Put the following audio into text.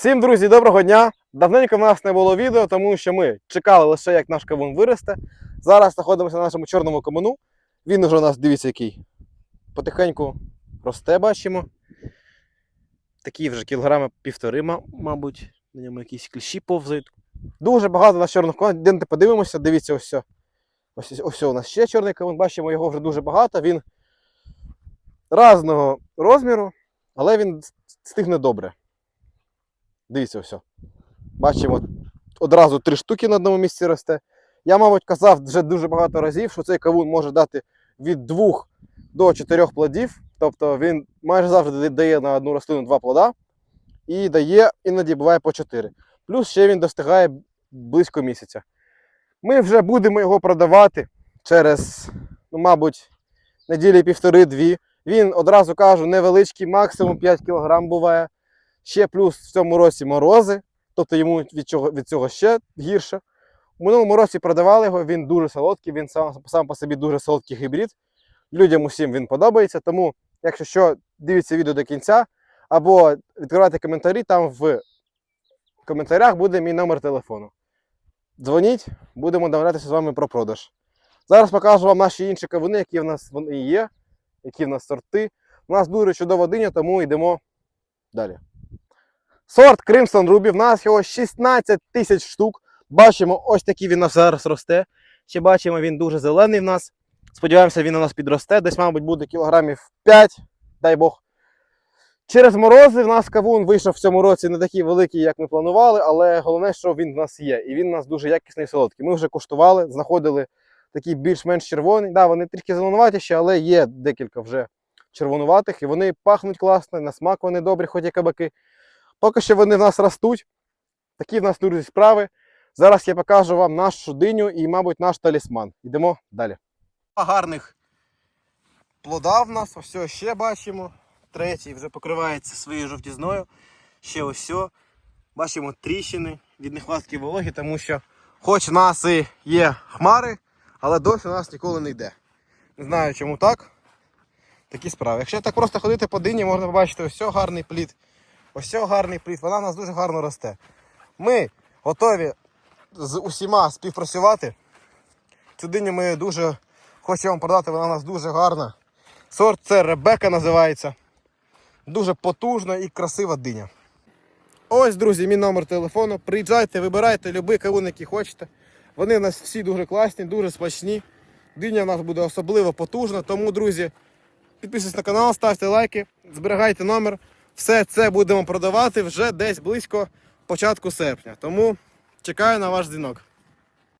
Всім, друзі, доброго дня! Давненько в нас не було відео, тому що ми чекали лише, як наш кавун виросте. Зараз знаходимося на нашому чорному камену. Він уже у нас, дивіться, який. Потихеньку росте, бачимо. Такі вже кілограми півтори, мабуть. На ньому якісь кліщі повзають. Дуже багато на чорних кавунах. Йдемте подивимося, дивіться ось. Ось, ось, у нас ще чорний кавун. Бачимо, його вже дуже багато. Він різного розміру, але він стигне добре. Дивіться ось. Бачимо, одразу три штуки на одному місці росте. Я, мабуть, казав вже дуже багато разів, що цей кавун може дати від 2 до 4 плодів. Тобто він майже завжди дає на одну рослину два плода і дає іноді буває по 4. Плюс ще він достигає близько місяця. Ми вже будемо його продавати через, ну, мабуть, неділі півтори-дві. Він одразу кажу, невеличкий, максимум 5 кг буває. Ще плюс в цьому році морози, тобто йому від цього, від цього ще гірше. У минулому році продавали його, він дуже солодкий, він сам, сам по собі дуже солодкий гібрид. Людям усім він подобається. Тому, якщо що, дивіться відео до кінця, або відкривайте коментарі, там в коментарях буде мій номер телефону. Дзвоніть, будемо домовлятися з вами про продаж. Зараз покажу вам наші інші кавуни, які в нас вони є, які в нас сорти. У нас дуже чудова диня, тому йдемо далі. Сорт Crimson Ruby. В нас його 16 тисяч штук. Бачимо, ось такий він нас зараз росте. Ще бачимо, він дуже зелений в нас. Сподіваємося, він у нас підросте. Десь, мабуть, буде кілограмів 5, дай Бог. Через морози в нас кавун вийшов в цьому році не такий великий, як ми планували, але головне, що він в нас є. І він у нас дуже якісний і солодкий. Ми вже куштували, знаходили такі більш-менш червоні. Да, вони трішки зеленуваті ще, але є декілька вже червонуватих, і вони пахнуть класно, на смак вони добрі, хоч і кабаки. Поки що вони в нас ростуть. Такі в нас друзі справи. Зараз я покажу вам нашу диню і, мабуть, наш талісман. Йдемо далі. Гарних плода в нас, ось ще бачимо. Третій вже покривається своєю жовтізною. Ще ось. Бачимо тріщини від нехватки вологи, тому що хоч в нас і є хмари, але дощ у нас ніколи не йде. Не знаю, чому так. Такі справи. Якщо так просто ходити по дині, можна побачити ось гарний плід. Ось гарний плід, вона в нас дуже гарно росте. Ми готові з усіма співпрацювати. Цю диню ми дуже хочемо вам продати, вона у нас дуже гарна. Сорт це Ребека називається. Дуже потужна і красива диня. Ось, друзі, мій номер телефону. Приїжджайте, вибирайте будь-який кавун, який хочете. Вони в нас всі дуже класні, дуже смачні. Диня в нас буде особливо потужна. Тому, друзі, підписуйтесь на канал, ставте лайки, зберігайте номер. Все це будемо продавати вже десь близько початку серпня. Тому чекаю на ваш дзвінок.